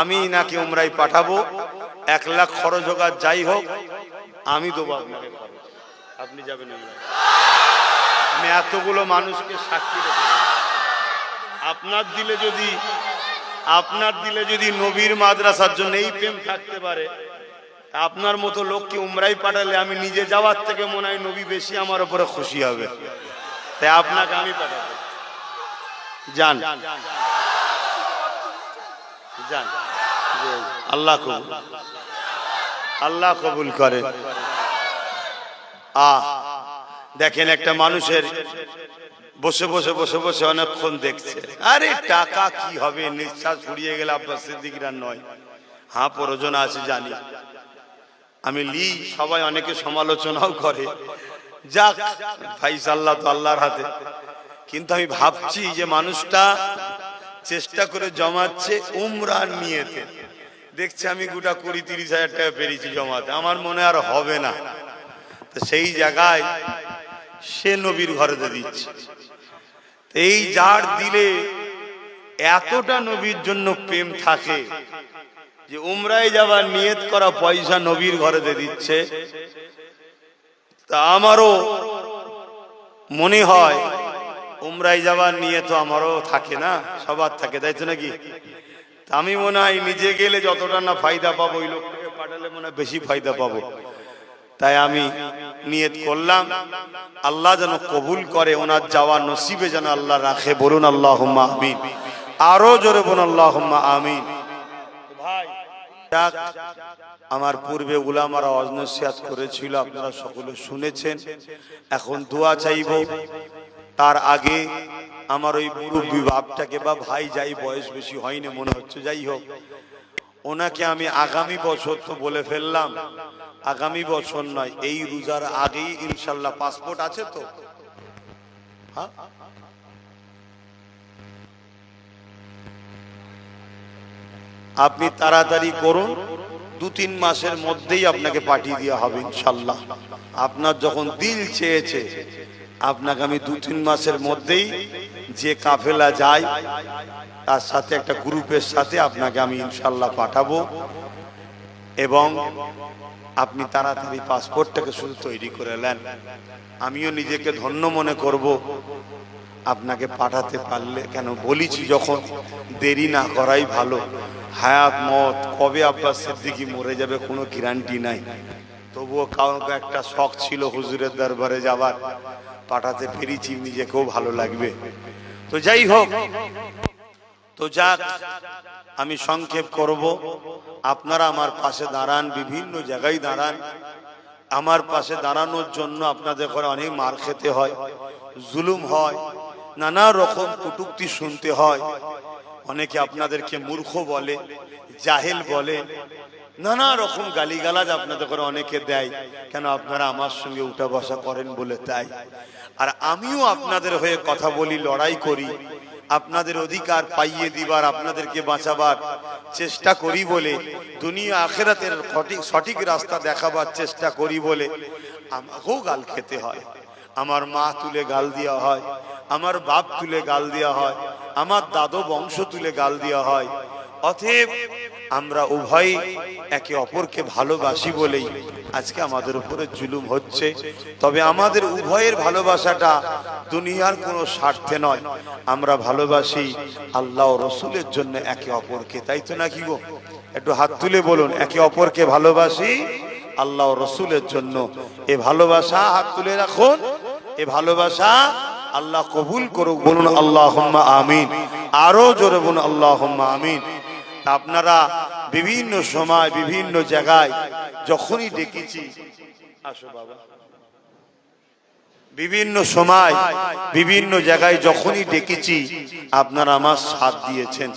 আমি নাকি উমরাই পাঠাবো? এক লাখ খরচ হোক আর যাই হোক, আমি দেবো আপনাকে আপনি যাবেন আমি এতগুলো মানুষকে সাক্ষী আপনার দিলে যদি, আপনার দিলে যদি নবীর মাদ্রাসার জন্য এই প্রেম থাকতে পারে আপনার মতো লোককে উমরাই পাঠালে আমি নিজে যাওয়ার থেকে মনে হয় নবী বেশি আমার উপরে খুশি হবে। তাই আপনাকে আমি পাঠাবো। যান। যান। আল্লাহ কবুল। আল্লাহ কবুল করে। আ, দেখেন একটা মানুষের বসে বসে বসে বসে অনেকক্ষণ দেখছে। আরে টাকা কি হবে? নিঃশ্বাস ফুরিয়ে গেলে আপনার সিদ্দিকরা নয়। হ্যাঁ প্রয়োজন আছে জানি। আমি লি, সবাই অনেকে সমালোচনাও করে। যাক ফাইসাল্লাহ তো আল্লাহর হাতে। কিন্তু আমি ভাবছি যে মানুষটা চেষ্টা করে জমাচ্ছে উমরার নিয়েতে। দেখছে আমি গোটা কুড়ি তিরিশ হাজার টাকা পেরেছি জমাতে, আমার মনে আর হবে না। তো সেই জায়গায় সে নবীর ঘরেতে দিচ্ছে। এই যার দিলে এতটা নবীর জন্য প্রেম থাকে যে উমরায় যাবার নিয়ত করা পয়সা নবীর ঘরেতে দিচ্ছে। তা আমারও মনে হয় উমরায় যাওয়ার নিয়ে তো আমারও থাকে না সবার থাকে তাই তো নাকি? আমি মনে হয় নিজে গেলে যতটা না ফায়দা পাবো ওই লোকটাকে পাঠালে মনে হয় বেশি ফায়দা পাবো। তাই আমি নিয়ত করলাম আল্লাহ যেন কবুল করে ওনার যাওয়া নসিবে যেন আল্লাহ রাখে। বলুন আল্লাহ আমিন। আরও জোরে বলুন আল্লাহ আমিন। ভাই। আমার পূর্বে উলামারা অজনসিয়াত করেছিল আপনারা সকলে শুনেছেন। এখন দোয়া চাইব। তার আগে আমার ওই মুরব্বী বাপটাকে বা ভাই যাই বয়স বেশি হয়নি মনে হচ্ছে, যাই হোক, ওনাকে আমি আগামী বছর তো বলে ফেললাম। আগামী বছর নয়, এই রোজার আগেই ইনশাল্লাহ পাসপোর্ট আছে তো। হ্যাঁ? আপনি তাড়াতাড়ি করুন। দু তিন মাসের মধ্যেই আপনাকে পাঠিয়ে দেওয়া হবে ইনশাল্লাহ আপনার যখন দিল চেয়েছে, আপনাকে আমি দু তিন মাসের মধ্যেই যে কাফেলা যায়, তার সাথে একটা গ্রুপের সাথে আপনাকে আমি ইনশাল্লাহ পাঠাবো এবং আপনি তাড়াতাড়ি পাসপোর্টটাকে শুধু তৈরি করে নেন। আমিও নিজেকে ধন্য মনে করব। আপনাকে পাঠাতে পারলে কেন? বলিছি যখন দেরি না করাই ভালো। হায়াত, মত, কবে আব্বাস সিদ্দিকি মরে যাবে কোনো গ্যারান্টি নাই। তবুও কাউকে একটা শখ ছিল হুজুরের দরবারে যাবার। পাঠাতে পেরেছি নিজেকেও ভালো লাগবে। তো যাই হোক, তো যাক, আমি সংক্ষেপ করব। আপনারা আমার পাশে দাঁড়ান, বিভিন্ন জায়গায় দাঁড়ান। আমার পাশে দাঁড়ানোর জন্য আপনাদের ঘরে অনেক মার খেতে হয়, জুলুম হয়। নানা রকম কটুক্তি শুনতে হয়। অনেকে আপনাদেরকে মূর্খ বলে, জাহেল বলে, নানা রকম গালিগালাজ আপনাদের করে অনেকে দেয়। কেন আপনারা আমার সঙ্গে উঠা বসা করেন বলে তাই? আর আমিও আপনাদের হয়ে কথা বলি, লড়াই করি। আপনাদের অধিকার পাইয়ে দিবার, আপনাদেরকে বাঁচাবার চেষ্টা করি বলে, দুনিয়া আখেরাতের সঠিক সঠিক রাস্তা দেখাবার চেষ্টা করি বলে আমাকেও গাল খেতে হয়। আমার মা তুলে গাল দেওয়া হয়। আমার বাপ তুলে গাল দেওয়া হয়, আমার দাদু বংশ তুলে গাল দেওয়া হয়। অতএব আমরা উভয় একে অপরকে ভালোবাসি বলেই আজকে আমাদের উপরে জুলুম হচ্ছে। তবে আমাদের উভয়ের ভালোবাসাটা দুনিয়ার কোনো স্বার্থে নয়। আমরা ভালোবাসি আল্লাহ রসুলের জন্য একে অপরকে, তাই তো নাকি গো? একটু হাত তুলে বলুন, একে অপরকে ভালোবাসি আল্লাহ রসুলের জন্য। এ ভালোবাসা হাত তুলে রাখুন, এ ভালোবাসা আল্লাহ কবুল করুক, বলুন আল্লাহ আমিন। আরও জোরে বলুন আল্লাহ আমিন। আপনারা বিভিন্ন সময়, বিভিন্ন জায়গায় যখনই ডেকেছি, আসো বাবা। বিভিন্ন সময়, বিভিন্ন জায়গায় যখনই ডেকেছি, আপনারা আমার সাথ দিয়েছেন।